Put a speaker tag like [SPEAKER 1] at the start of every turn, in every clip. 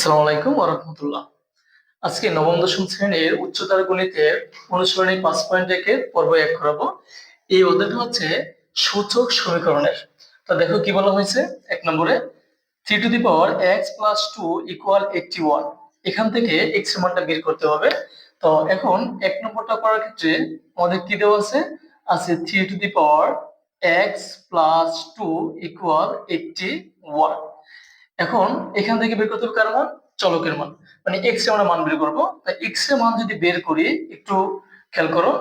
[SPEAKER 1] আসসালামু আলাইকুম ওরহমতুল্লাহ আজকে নবম, দশম শ্রেণির উচ্চতর গণিতের অনুসরণী পাঁচ পয়েন্ট একে পর্ব এক করাবো। এই অধ্যায়টা হচ্ছে সূচক সমীকরণের। তো দেখো কি বলা হয়েছে? এক নম্বরে, three two the power x plus two equal eighty one. এখান থেকে এক্সের মানটা বের করতে হবে। তো এখন এক নম্বরটা করার ক্ষেত্রে আমাদের কি দেওয়া আছে? আছে three two the power x plus two equal eighty one. এখন এখান থেকে বের করতে হবে কার মান? চলকের মান। মানে এক্সের আমরা মান বের করব। এক্সের মান যদি বের করি, একটু খেয়াল করো,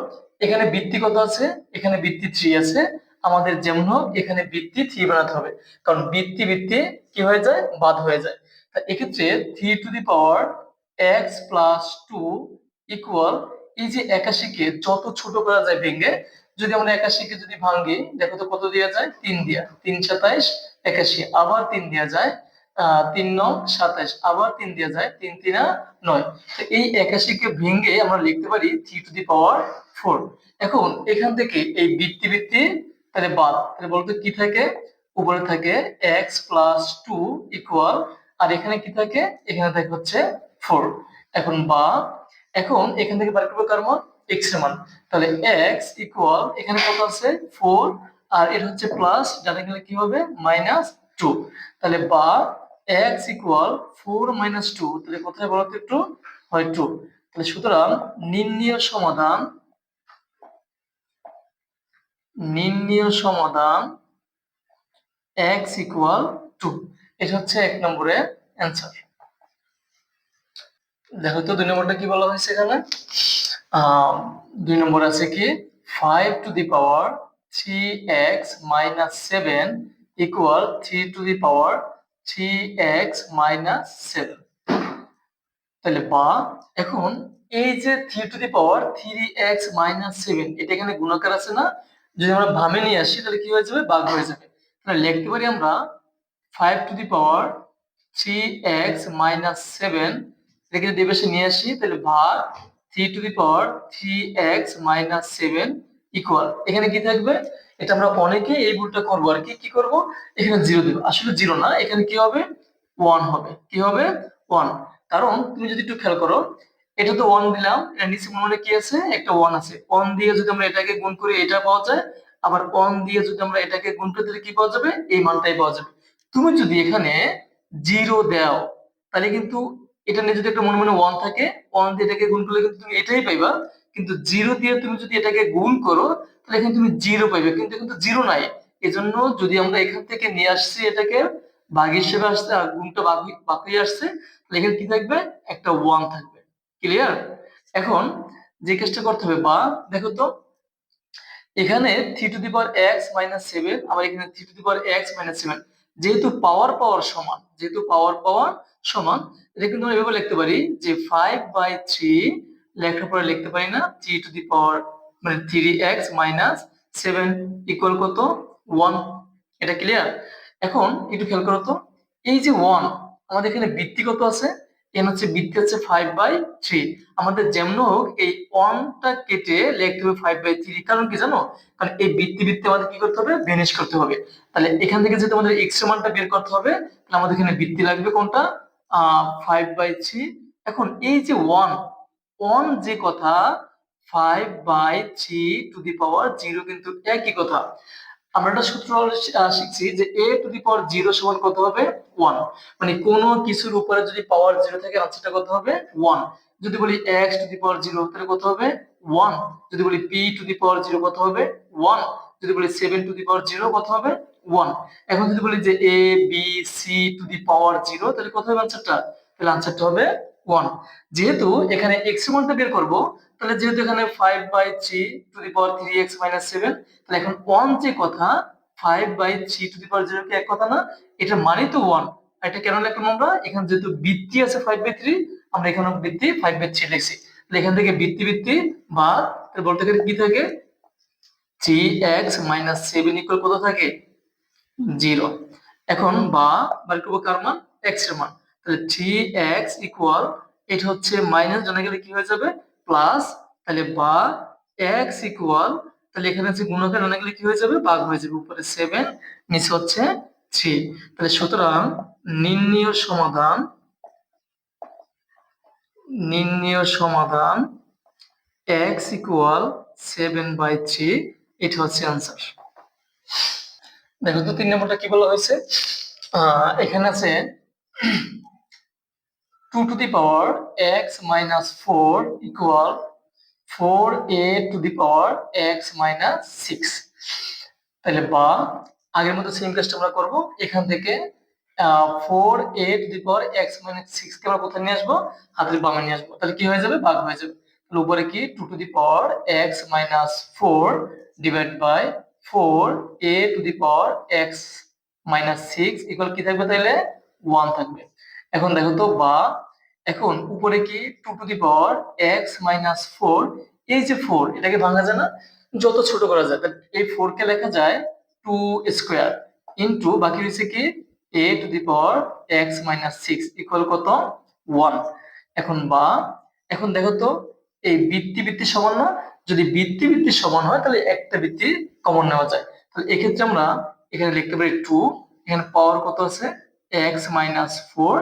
[SPEAKER 1] এখানে বৃত্তি কত আছে? এখানে বৃত্তি থ্রি আছে। আমাদের যেমন হোক, এখানে বৃত্তি থ্রি বানাতে হবে। কারণ বৃত্তি বৃত্তি কি হয়ে যায়? বাদ হয়ে যায়। তা এক্ষেত্রে three two the power x plus two equal এই যে একাশিকে যত ছোট করা যায় ভেঙে, যদি আমরা একাশিকে যদি ভাঙি, দেখো তো কত দেওয়া যায়? তিন দিয়া। তিন সাতাইশ, একাশি। আবার তিন দেওয়া যায়। তিন নং সাতাশ আবার তিন দেওয়া যায়, তিন, তিনা নয়। তো এই একাশিকে ভেঙে আমরা লিখতে পারি three two the power four. এখন এখান থেকে এই বৃত্তি বৃত্তি তাহলে বাদ। তাহলে বলতো কি থাকে? উপরে থাকে এক্স প্লাস টু ইকুয়াল আর এখানে কি থাকে? এখানে থাকে হচ্ছে ফোর এখন বা, এখন এখান থেকে বার করব কার মান? এক্সের মান। তাহলে এক্স ইকুয়াল এখানে কত আছে? ফোর আর এটা হচ্ছে প্লাস যাতে কি হবে? মাইনাস টু তাহলে বা x equal four minus two, তাহলে কোথায় বলতো একটু? হয় টু। তাহলে সুতরাং নির্ণীয় সমাধান নির্ণীয় সমাধান এক্স ইকুয়াল টু। এটা হচ্ছে এক নম্বরে অ্যান্সার। দেখো তো, দুই নম্বরটা কি বলা হয়েছে এখানে? দুই নম্বর আছে কি? Five two the power three x minus seven equal three two the power three x minus seven তাহলে বা, এখন এই যে three two the power three x minus seven এটা এখানে গুণাকার আছে না? যদি আমরা ভামে নিয়ে আসি, তাহলে কি হয়ে যাবে? বাঘ হয়ে যাবে। তাহলে লিখতে পারি আমরা five two the power three x minus seven এটাকে যদি নিয়ে আসি, তাহলে ভাগ three two the power three x minus seven equal এখানে কি থাকবে? এটা আমরা অনেকে এই ভুলটা করব আর কি কি করব? এখানে জিরো দেবো। আসলে জিরো না, এখানে কি হবে? ওয়ান হবে। কি হবে? ওয়ান কারণ তুমি যদি একটু খেয়াল করো, এটা তো ওয়ান দিলাম এটা নিচে মনে কি আছে? একটা ওয়ান আছে। ওয়ান দিয়ে যদি আমরা এটাকে গুণ করি, এটা পাওয়া যায়। আবার ওয়ান দিয়ে যদি আমরা এটাকে গুণ করে দিলে কি পাওয়া যাবে? এই মানটাই পাওয়া যাবে। তুমি যদি এখানে জিরো দাও, তাহলে কিন্তু এটা নিয়ে যদি একটা মনে মনে ওয়ান থাকে ওয়ান দিয়ে এটাকে গুণ করলে কিন্তু তুমি এটাই পাইবা। কিন্তু জিরো দিয়ে তুমি যদি এটাকে গুণ করো তাহলে এখানে তুমি জিরো পাইবে, কিন্তু কিন্তু জিরো নাই। এজন্য যদি আমরা এখান থেকে নিয়ে আসছি এটাকে ভাগ হিসেবে আসছে আর গুণটা ভাগ হয়ে আসছে, তাহলে এখানে কি থাকবে? একটা ওয়ান থাকবে। ক্লিয়ার এখন যে কাজটা করতে হবে, বা দেখো তো, এখানে three two the power x minus seven আবার এখানে three two the power x minus seven যেহেতু পাওয়ার পাওয়ার সমান, যেহেতু পাওয়ার পাওয়ার সমান, এটা কিন্তু আমরা এভাবে লিখতে পারি যে ফাইভ বাই থ্রি লেখার পরে লিখতে পারি না থ্রি টু দি পাওয়ার মানে three x minus seven equal কত? ওয়ান এটা ক্লিয়ার এখন একটু খেয়াল করো তো, এই যে ওয়ান আমাদের এখানে বৃত্তি কত আছে? এখানে হচ্ছে বৃত্তি হচ্ছে ফাইভ বাই থ্রি আমাদের যেমন হোক, এই ওয়ানটা কেটে লিখতে হবে ফাইভ বাই থ্রি কারণ কি জানো? কারণ এই বৃত্তি বৃত্তি আমাদের কি করতে হবে? ভেনিশ করতে হবে। তাহলে এখান থেকে যেহেতু আমাদের এক্স মানটা বের করতে হবে, তাহলে আমাদের এখানে বৃত্তি লাগবে কোনটা? ফাইভ বাই থ্রি এখন এই যে ওয়ান ওয়ান যে কথা five by three two the power zero কিন্তু একই কথা। আমরা একটা সূত্র শিখছি যে এ টু দি পাওয়ার জিরো সমান কত হবে? ওয়ান মানে কোন কিছুর উপরে যদি পাওয়ার জিরো থাকে আনসারটা কত হবে? ওয়ান যদি বলি x two the power zero তাহলে কত হবে? ওয়ান যদি বলি P two the power zero কত হবে? ওয়ান যদি বলি seven two the power zero কত হবে? ওয়ান এখন যদি বলি যে A B C two the power zero তাহলে কত হবে আনসারটা তাহলে আনসারটা হবে ওয়ান যেহেতু এখানে এক্সের মানটা বের করব তাহলে যেহেতু এখানে five by three two the power three x minus seven তাহলে এখন ওয়ান যে কথা five by three two the power zero কি এক কথা না, এটা মানে তো ওয়ান এটা কেন লিখলাম আমরা? এখানে যেহেতু বৃত্তি আছে ফাইভ বাই থ্রি আমরা এখানে বৃত্তি ফাইভ বাই থ্রি লিখছি। তাহলে এখান থেকে বৃত্তি বৃত্তি বা বলতে গেলে কি থাকে? Three x minus seven equal কত থাকে? জিরো এখন বা বার করব কার মান? এক্সের মান। তাহলে থ্রি এক্স ইকুয়াল এটা হচ্ছে মাইনাস জানা গেলে কি হয়ে যাবে? প্লাস তাহলে বা এক্স ইকুয়াল তাহলে এখানে হচ্ছে গুণকের জানা গেলে কি হয়ে যাবে? ভাগ হয়ে যাবে উপরে সেভেন নিচে হচ্ছে থ্রি তাহলে সুতরাং নির্ণীয় সমাধান, নির্ণয় সমাধান x equal seven by three এটা হচ্ছে আনসার দেখো তো তিন নম্বরটা কি বলা হয়েছে? এখানে আছে two two the power x minus four equal four a two the power x minus six তাহলে বা, আগের মতো সেম কাজটা আমরা করব। এখান থেকে four a two the power x minus six কে আমরা কোথায় নিয়ে আসব? হাতের বামে নিয়ে আসব। তাহলে কি হয়ে যাবে? ভাগ হয়ে যাবে। তাহলে উপরে কি? Two two the power x minus four divide by four a two the power x minus six equal কি থাকবে তাহলে? ওয়ান থাকবে। এখন দেখো তো বা, এখন উপরে কি? Two two the power x minus four এই যে ফোর এটাকে ভাঙা যায় না? যত ছোট করা যায় এই ফোর কে লেখা যায় টু স্কোয়ার ইন্টু বাকি রয়েছে কি? A two the power x minus six equal কত? ওয়ান এখন বা, এখন দেখো তো, এই বৃত্তি বৃত্তি সমান না? যদি বৃত্তি বৃত্তি সমান হয়, তাহলে একটা বৃত্তি কমন নেওয়া যায়। তাহলে এক্ষেত্রে আমরা এখানে লিখতে পারি টু এখানে পাওয়ার কত আছে? এক্স মাইনাস ফোর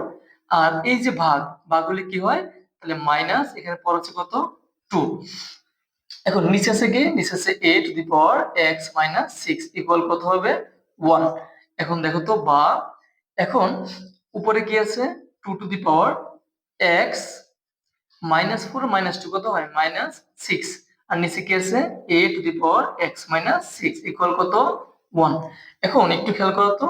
[SPEAKER 1] আর এই যে ভাগ ভাগ হলে কি হয়? তাহলে মাইনাস এখানে পর হচ্ছে কত? টু এখন নিচে আছে কি? নিচে আছে a two the power x minus six equal কত হবে? ওয়ান এখন দেখো তো বা এখন উপরে কি আছে? Two two the power x minus four minus two কত হয়? মাইনাস সিক্স আর নিচে কি আছে? A two the power x minus six equal কত? ওয়ান এখন একটু খেয়াল করো তো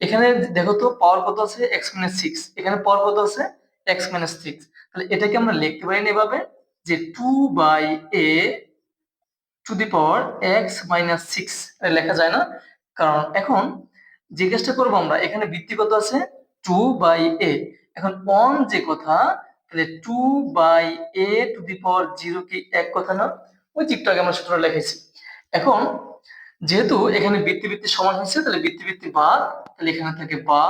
[SPEAKER 1] এখানে দেখো তো পাওয়ার কত আছে? এক্স মাইনাস সিক্স এখানে পাওয়ার কত আছে? এক্স মাইনাস সিক্স তাহলে এটাকে আমরা লিখতে পারি এভাবে যে two by a two the power x minus six লেখা যায় না। কারণ এখন যে কাজটা করব আমরা, এখানে বৃত্তি কত আছে? টু বাই এ এখন অন যে কথা, তাহলে two by a two the power zero কি এক কথা না? ওই চিত্র আমরা সূত্র লিখেছি এখন যেহেতু এখানে বৃত্তি বৃত্তি সমান হয়েছে, তাহলে বৃত্তি বৃত্তি বাদ, তাহলে এখানে থাকে বা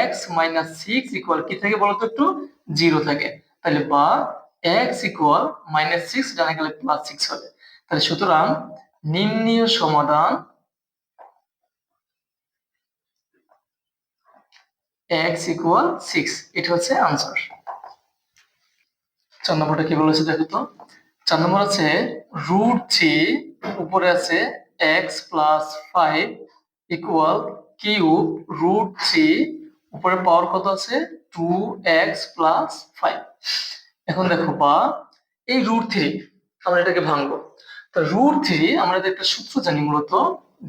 [SPEAKER 1] এক্স মাইনাস সিক্স ইকুয়াল কি থাকে বলতো একটু? জিরো থাকে। তাহলে বা এক্স ইকুয়াল মাইনাস সিক্স ডানে গেলে প্লাস সিক্স হবে। তাহলে সুতরাং নির্ণীয় সমাধান এক্স ইকুয়াল সিক্স এটা হচ্ছে আনসার চার নম্বরটা কি বলেছে দেখো তো? চার নম্বর আছে রুট থ্রি উপরে আছে x plus five equal cube root three উপরে পাওয়ার কত আছে? টু এক্স প্লাস ফাইভ এখন দেখো, বা, এই রুট থ্রি আমরা এটাকে ভাঙবো। তো রুট থ্রি আমরা একটা সূত্র জানি মূলত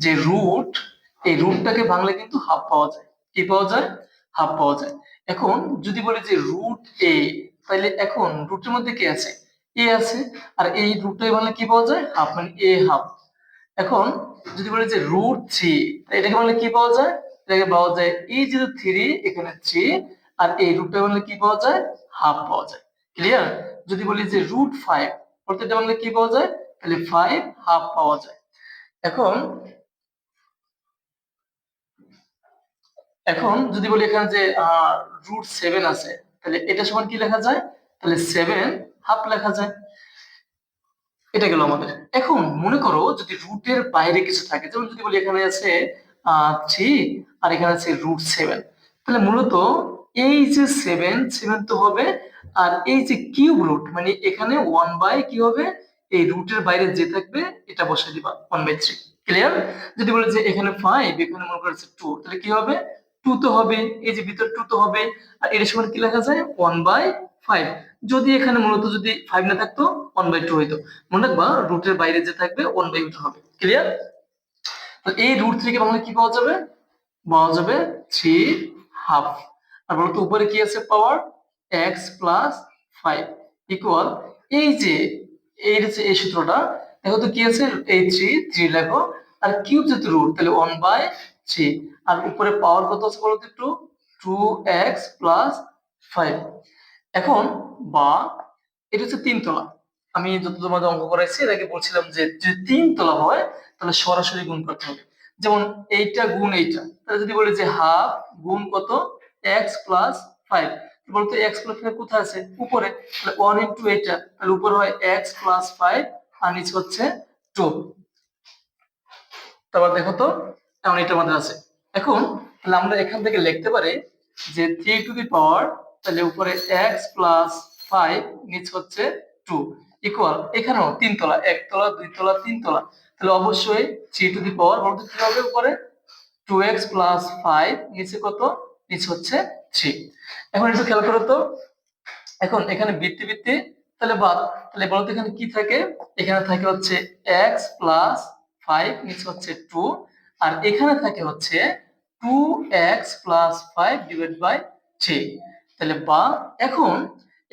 [SPEAKER 1] যে রুট এই রুটটাকে ভাঙলে কিন্তু হাফ পাওয়া যায়। কি পাওয়া যায়? হাফ পাওয়া যায়। এখন যদি বলি যে রুট এ তাহলে এখন রুটের মধ্যে কি আছে? এ আছে। আর এই রুটটাই ভাঙলে কি পাওয়া যায়? হাফ মানে এ হাফ এখন যদি বলি যে রুট থ্রি এটাকে বললে কি পাওয়া যায়? এটাকে পাওয়া যায় এই যে থ্রি এখানে থ্রি আর এই রুটটা বললে কি পাওয়া যায়? হাফ পাওয়া যায়। ক্লিয়ার যদি বলি যে রুট ফাইভ এটা বললে কি পাওয়া যায়? তাহলে ফাইভ হাফ পাওয়া যায়। এখন এখন যদি বলি এখানে যে রুট সেভেন আছে, তাহলে এটা সমান কি লেখা যায়? তাহলে সেভেন হাফ লেখা যায়। এটা গেল আমাদের। এখন মনে করো যদি রুটের বাইরে কিছু থাকে, যেমন যদি বলি এখানে আছে থ্রি আর এখানে আছে রুট সেভেন তাহলে মূলত এই যে সেভেন সেভেন তো হবে, আর এই যে কিউব রুট মানে এখানে ওয়ান বাই কি হবে? এই রুটের বাইরে যে থাকবে, এটা বসে দিবা ওয়ান বাই থ্রি ক্লিয়ার যদি বলে যে এখানে ফাইভ এখানে মনে করেছে টু তাহলে কি হবে? টু তো হবে, এই যে ভিতর টু তো হবে, আর এর সময় কি লেখা যায়? ওয়ান বাই ফাইভ যদি এখানে মূলত যদি ফাইভ না থাকতো ওয়ান বাই টু হইতো। মনে রাখবা রুটের বাইরে যে থাকবে ওয়ান বাই টু হবে। ক্লিয়ার তো এই রুট থেকে বাংলা কি পাওয়া যাবে? পাওয়া যাবে থ্রি হাফ আর বলতো উপরে কি আছে power x plus five equal এই যে এই যে এই সূত্রটা, দেখো তো কি আছে? এই থ্রি থ্রি লেখো। আর কিউব যেহেতু রুট তাহলে ওয়ান বাই থ্রি আর উপরে পাওয়ার কত আছে বলতো একটু? টু এক্স প্লাস ফাইভ এখন বা এটা হচ্ছে তিনতলা আমি যত তোমাদের অঙ্ক করাইছি এটাকে বলছিলাম যে যদি তিন তলা হয় তাহলে সরাসরি গুণ করতে হবে। যেমন এইটা গুণ এইটা তাহলে যদি বলি যে হাফ গুণ কত? X plus five. বলতো এক্স প্লাস ফাইভ কোথায় আছে? উপরে। তাহলে ওয়ান ইন্টু এইটা তাহলে উপরে হয় এক্স প্লাস ফাইভ আর নিচে হচ্ছে টু। তারপর দেখো তো এমন এটা আমাদের আছে। এখন তাহলে আমরা এখান থেকে লিখতে পারি যে থ্রি টু দি পাওয়ার তাহলে উপরে এক্স প্লাস ফাইভ নিচ হচ্ছে টু ইকুয়াল এখানেও তিন তলা, এক তলা, দুই তলা, তিন তলা। তাহলে অবশ্যই থ্রি টু দি পাওয়ার বলতে কি হবে উপরে। টু এক্স প্লাস ফাইভ নিচে কত? নিচ হচ্ছে থ্রি এখন একটু খেয়াল করো তো। এখন এখানে বৃত্তি বৃত্তি, তাহলে বাদ। তাহলে বলতো এখানে কি থাকে? এখানে থাকে হচ্ছে এক্স প্লাস ফাইভ নিচে হচ্ছে টু আর এখানে থাকে হচ্ছে two x plus five divide by three তাহলে বা, এখন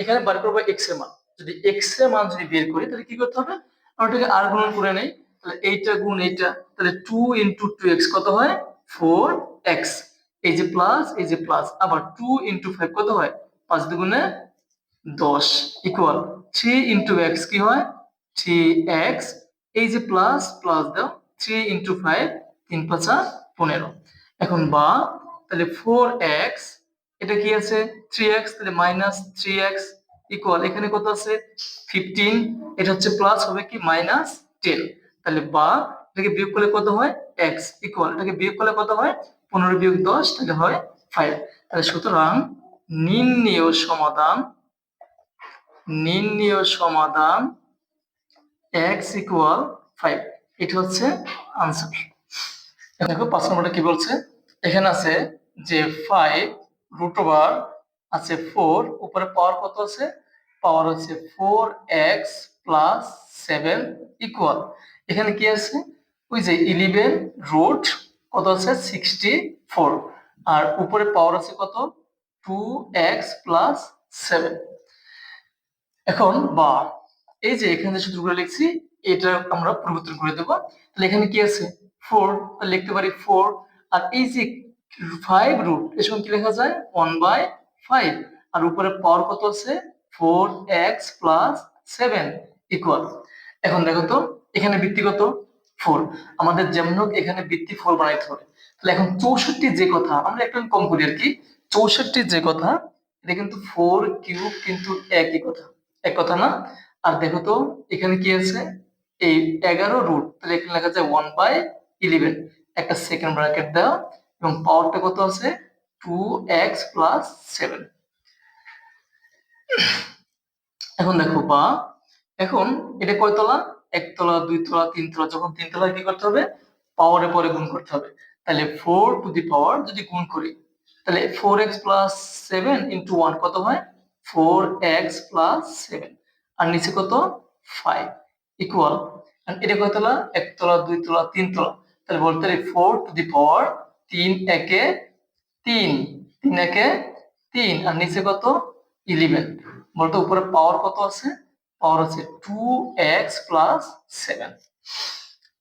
[SPEAKER 1] এখানে বার করব এক্সের মান। যদি এক্সের মান যদি বের করি, তাহলে কি করতে হবে? আমরা আর গুণ করে নেই। তাহলে এইটা গুণ এইটা, তাহলে টু ইন্টু টু এক্স কত হয়? ফোর এক্স এই যে প্লাস এই যে প্লাস আবার টু ইন্টু ফাইভ কত হয়? পাঁচ দুগুণে দশ। ইকুয়াল থ্রি ইন্টু এক্স কি হয়? থ্রি এক্স এই যে প্লাস প্লাস দাও থ্রি ইন্টু ফাইভ তিন পাঁচা পনেরো। এখন বা, তাহলে ফোর এক্স এটা কি আছে? থ্রি এক্স তাহলে মাইনাস থ্রি এক্স ইকুয়াল এখানে কত আছে? ফিফটিন এটা হচ্ছে প্লাস হবে কি? মাইনাস টেন তাহলে বা এটাকে বিয়োগ করলে কত হয়? এক্স ইকুয়াল এটাকে বিয়োগ করলে কত হয়? পনেরো বিয়োগ দশ, তাহলে হয় ফাইভ তাহলে সুতরাং নির্ণীয় সমাধান নির্ণীয় সমাধান এক্স ইকুয়াল ফাইভ এটা হচ্ছে আনসার দেখো, পাঁচ নম্বরটা কি বলছে? এখানে আছে যে ফাইভ রুট ওভার আছে ফোর উপরে পাওয়ার কত আছে? পাওয়ার হচ্ছে four x plus seven equal এখানে কি আছে? ওই যে ইলেভেন রুট কত আছে? সিক্সটি ফোর আর উপরে পাওয়ার আছে কত? টু এক্স প্লাস সেভেন এখন বা, এই যে এখানে যে সূত্রগুলো লিখছি, এটা আমরা পরিবর্তন করে দেবো। তাহলে এখানে কি আছে? ফোর লিখতে পারি ফোর আর এই যে ফাইভ রুট এর সঙ্গে কি লেখা যায়? ওয়ান বাই ফাইভ আর উপরে পাওয়ার কত আছে? Four x plus seven equal এখন দেখো তো, এখানে বৃত্তি কত? ফোর আমাদের যেমন হোক এখানে বৃত্তি ফোর বানাইতে হবে। তাহলে এখন চৌষট্টি যে কথা, আমরা একটু কম করি আর কি। চৌষট্টি যে কথা, এটা কিন্তু ফোর কিউব কিন্তু একই কথা। এক কথা না? আর দেখো তো, এখানে কি আছে? এই এগারো রুট তাহলে এখানে লেখা যায় ওয়ান বাই ইলেভেন একটা সেকেন্ড ব্র্যাকেট দাও। এবং পাওয়ারটা কত আছে? টু এক্স প্লাস সেভেন এখন দেখো বা এখন এটা কয়তলা একতলা তিন তলা, যখন তিন তলা কি করতে হবে? পাওয়ারে পরে গুণ করতে হবে। তাহলে ফোর টু দি পাওয়ার যদি গুণ করি, তাহলে four x plus seven into one কত হয়? ফোর এক্স প্লাস সেভেন আর নিচে কত? ফাইভ ইকুয়াল এটা কয়তলা একতলা দুই তলা, তিন তলা। তাহলে বলতে পারি ফোর টু দি পাওয়ার তিন একে তিন তিন একে তিন, আর নিচে কত? ইলেভেন বলতো উপরে পাওয়ার কত আছে? পাওয়ার আছে টু এক্স প্লাস সেভেন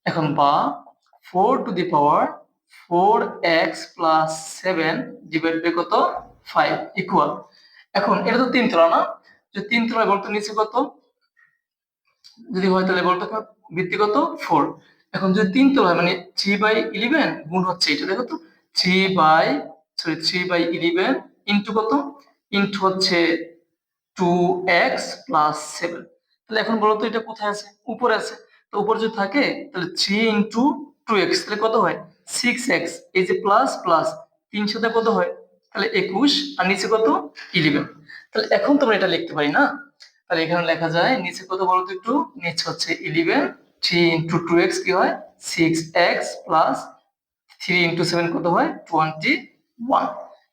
[SPEAKER 1] এখন বা four two the power four x plus seven divide by কত? ফাইভ ইকুয়াল এখন এটা তো তিন তলা না? যে তিন তলায় বলতো নিচে কত? যদি হয় তাহলে বলতো ভিত্তি কত? ফোর এখন যদি তিন তলা হয় মানে থ্রি বাই ইলেভেন গুণ হচ্ছে এটা দেখো তো? Three by sorry three by eleven into কত? ইন্টু হচ্ছে টু এক্স প্লাস সেভেন তাহলে এখন বলো তো এটা কোথায় আছে? উপরে আছে। তো উপরে যদি থাকে, তাহলে থ্রি ইন্টু টু এক্স তাহলে কত হয়? সিক্স এক্স এই যে প্লাস প্লাস তিন সাথে কত হয়? তাহলে একুশ, আর নিচে কত? ইলেভেন তাহলে এখন তোমরা এটা লিখতে পারি না। তাহলে এখানে লেখা যায়, নিচে কত বলো তো একটু? নিচে হচ্ছে eleven three into two x কি হয়? Six x plus three into seven কত হয়? টোয়েন্টি ওয়ান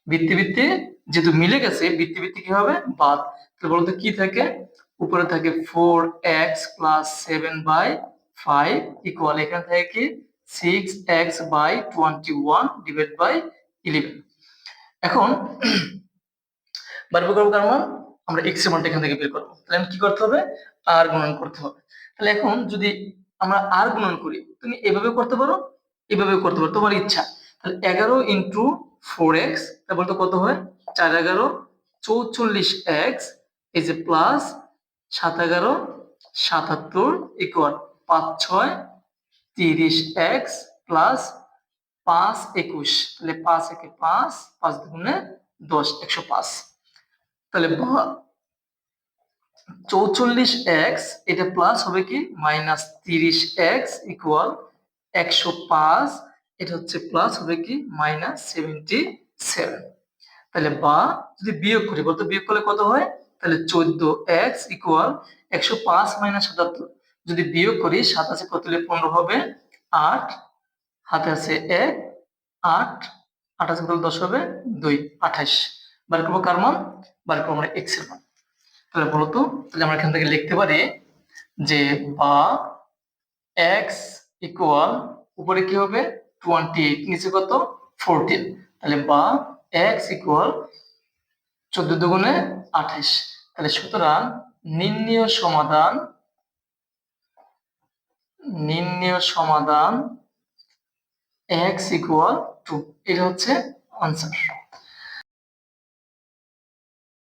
[SPEAKER 1] বৃত্তি বৃত্তি যেহেতু মিলে গেছে বৃত্তি বৃত্তি কি হবে? বাদ। তাহলে বলতো কি থাকে? উপরে থাকে four x plus seven by five equal এখানে থাকে কি? Six x by twenty one divide by eleven এখন, বার বের করব কার আমরা এক্সের মানটা এখান থেকে বের করব। তাহলে কি করতে হবে? আর গুণন করতে হবে। তাহলে এখন যদি আমরা আর গুণন করি, তুমি এভাবে করতে পারো এভাবে করতে পারো, তোমার ইচ্ছা। তাহলে এগারো ইন্টু ফোর এক্স তা বলতে কত হয়? চার এগারো চৌচল্লিশ এক্স এই যে প্লাস সাত এগারো সাতাত্তর ইকুয়াল পাঁচ ছয় তিরিশ এক্স প্লাস পাঁচ একুশ। তাহলে পাঁচ একে পাঁচ পাঁচ দুগুণে দশ, একশো পাঁচ। তাহলে চৌচল্লিশ এক্স, এটা প্লাস হবে কি? মাইনাস তিরিশ এক্স ইকুয়াল একশো পাঁচ, এটা হচ্ছে প্লাস হবে কি? মাইনাস সেভেন্টি সেভেন তাহলে বা, যদি বিয়োগ করি, বলতো বিয়োগ করলে কত হয়? তাহলে চোদ্দ এক্স ইকুয়াল একশো পাঁচ মাইনাস সাতাত্তর। যদি বিয়োগ করি সাত আছে কত পনেরো হবে? আট, হাতে আছে এক, আট আছে কত দশ হবে? দুই, আঠাশ। বার করব কার মান? বার করব আমরা এক্সের মান। তাহলে বলতো, তাহলে আমরা এখান থেকে লিখতে পারি যে বা এক্স ইকুয়াল উপরে কি হবে? টোয়েন্টি এইট নিচে কত? ফোরটিন তাহলে বা এক্স ইকুয়াল চোদ্দ দুগুণে আঠাইশ তাহলে সুতরাং নির্ণীয় সমাধান নির্ণীয় সমাধান এক্স ইকুয়াল টু এটা হচ্ছে আনসার